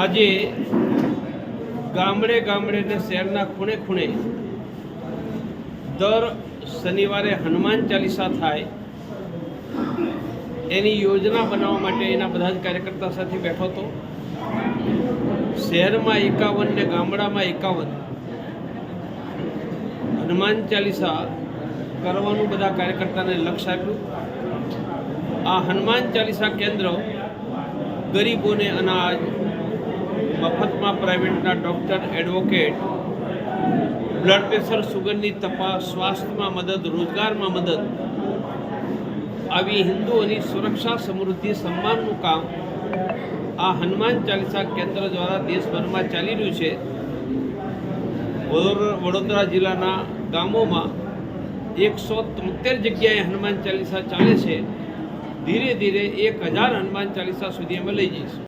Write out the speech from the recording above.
આજે ગામડે ગામડે ને શહેરના ખૂણે ખૂણે દર શનિવારે હનુમાન ચાલીસા થાય, એની યોજના બનાવવા માટે એના બધા જ કાર્યકર્તા સાથે બેઠો હતો. શહેરમાં એકાવન ને ગામડામાં એકાવન. હનુમાન ચાલીસા કરવાનું બધા કાર્યકર્તાને લક્ષ્ય આપ્યું. આ હનુમાન ચાલીસા કેન્દ્ર ગરીબોને અનાજ મફતમાં પ્રાઇવેટના ડૉક્ટર એડવોકેટ, બ્લડ પ્રેશર સુગરની તપાસ, સ્વાસ્થ્યમાં મદદ, રોજગારમાં મદદ. આવી હિન્દુઓની સુરક્ષા, સમૃદ્ધિ, સન્માનનું કામ આ હનુમાન ચાલીસા કેન્દ્ર દ્વારા દેશભરમાં ચાલી રહ્યું છે. વડોદરા જિલ્લાના ગામોમાં એકસો તોતેર જગ્યાએ હનુમાન ચાલીસા ચાલે છે. ધીરે ધીરે એક હજાર હનુમાન ચાલીસા સુધી અમે લઈ જઈશું.